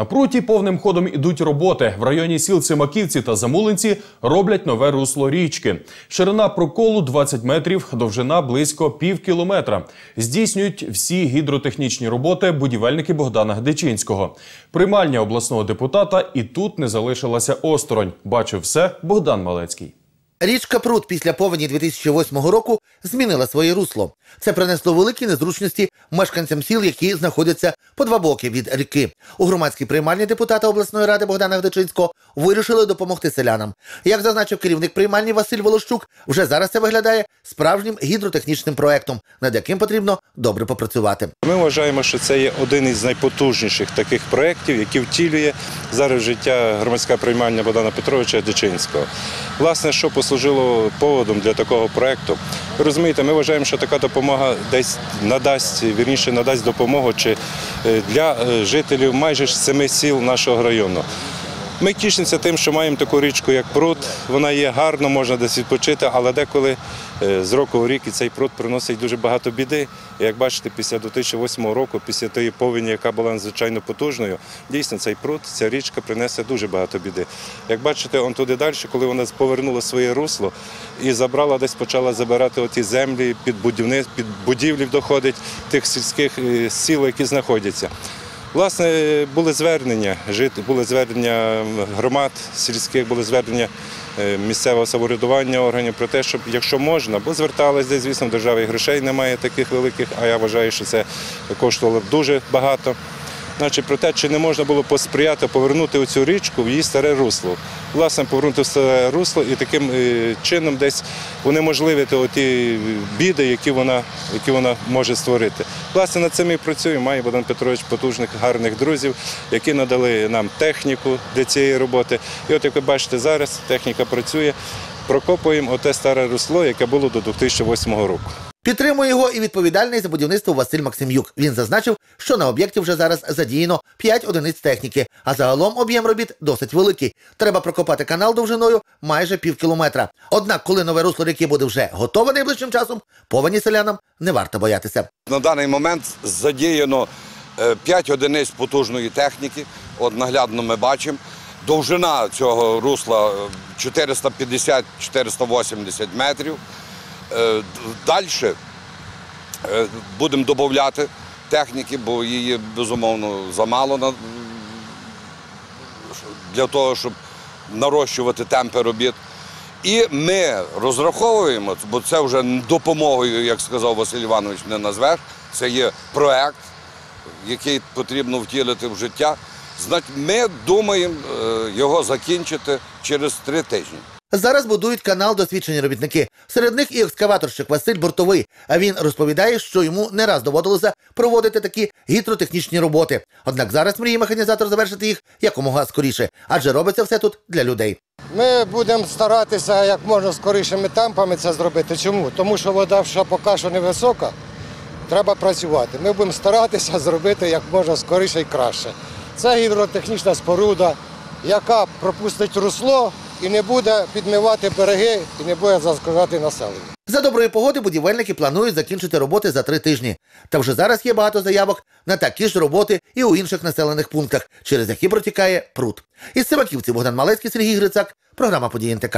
На пруті повним ходом ідуть роботи. В районі сіл Цимаківці та Замулинці роблять нове русло річки. Ширина проколу 20 метрів, довжина близько пів кілометра. Здійснюють всі гідротехнічні роботи будівельники Богдана Гдечинського. Приймальня обласного депутата і тут не залишилася осторонь. Бачив все Богдан Малецький. Річка Прут після повені 2008 року змінила своє русло. Це принесло великі незручності мешканцям сіл, які знаходяться по два боки від ріки. У громадській приймальні депутата обласної ради Богдана Гдечинського вирішили допомогти селянам. Як зазначив керівник приймальні Василь Волощук, вже зараз це виглядає справжнім гідротехнічним проектом, над яким потрібно добре попрацювати. Ми вважаємо, що це є один із найпотужніших таких проєктів, який втілює зараз життя громадська приймальня Богдана Петровича Дичинського. Власне, що послужило поводом для такого проєкту? Розумієте, ми вважаємо, що така допомога десь надасть, вірніше надасть допомогу чи е, для е, жителів майже семи сіл нашого району. Ми тішимося тим, що маємо таку річку, як пруд. Вона є гарно, можна десь відпочити, але деколи е, з року в рік і цей пруд приносить дуже багато біди. Як бачите, після 2008 року, після тієї повені, яка була надзвичайно потужною, дійсно цей пруд, ця річка принесе дуже багато біди. Як бачите, он туди далі, коли вона повернула своє русло і забрала, десь почала забирати оті землі під будівництво, під будівлів доходить тих сільських е, сіл, які знаходяться. Власне, були звернення були звернення громад сільських, були звернення е, місцевого самоврядування органів про те, щоб якщо можна, бо звертались звісно, в державі грошей немає таких великих, а я вважаю, що це коштувало дуже багато. Значить, про те, чи не можна було посприяти повернути оцю річку в її старе русло. Власне, повернути в старе русло і таким е, чином десь унеможливити оті біди, які вона, які вона може створити. Власне, над цим і працюємо. Має Богдан Петрович потужних, гарних друзів, які надали нам техніку для цієї роботи. І от як ви бачите, зараз техніка працює. Прокопуємо оте старе русло, яке було до 2008 року. Підтримує його і відповідальний за будівництво Василь Максимюк. Він зазначив, що на об'єкті вже зараз задіяно 5 одиниць техніки, а загалом об'єм робіт досить великий. Треба прокопати канал довжиною майже пів кілометра. Однак, коли нове русло ріки буде вже готове найближчим часом, повені селянам не варто боятися. На даний момент задіяно 5 одиниць потужної техніки. От наглядно ми бачимо. Довжина цього русла 450-480 метрів. Далі будемо додати техніки, бо її безумовно замало для того, щоб нарощувати темпи робіт. І ми розраховуємо, бо це вже допомогою, як сказав Василь Іванович, не назвеш. Це є проект, який потрібно втілити в життя. Ми думаємо е, його закінчити через три тижні. Зараз будують канал досвідчені робітники. Серед них і екскаваторщик Василь Бортовий. А він розповідає, що йому не раз доводилося проводити такі гідротехнічні роботи. Однак зараз мріє механізатор завершити їх якомога скоріше, адже робиться все тут для людей. Ми будемо старатися як можна скорішими темпами це зробити. Чому? Тому що вода ще поки що невисока, треба працювати. Ми будемо старатися зробити як можна скоріше і краще. Це гідротехнічна споруда, яка пропустить русло і не буде підмивати береги, і не буде зашкоджати населення. За доброї погоди будівельники планують закінчити роботи за три тижні. Та вже зараз є багато заявок на такі ж роботи і у інших населених пунктах, через які протікає пруд. Із Сиваківці Богдан Малецький, Сергій Грицак, програма «Події НТК».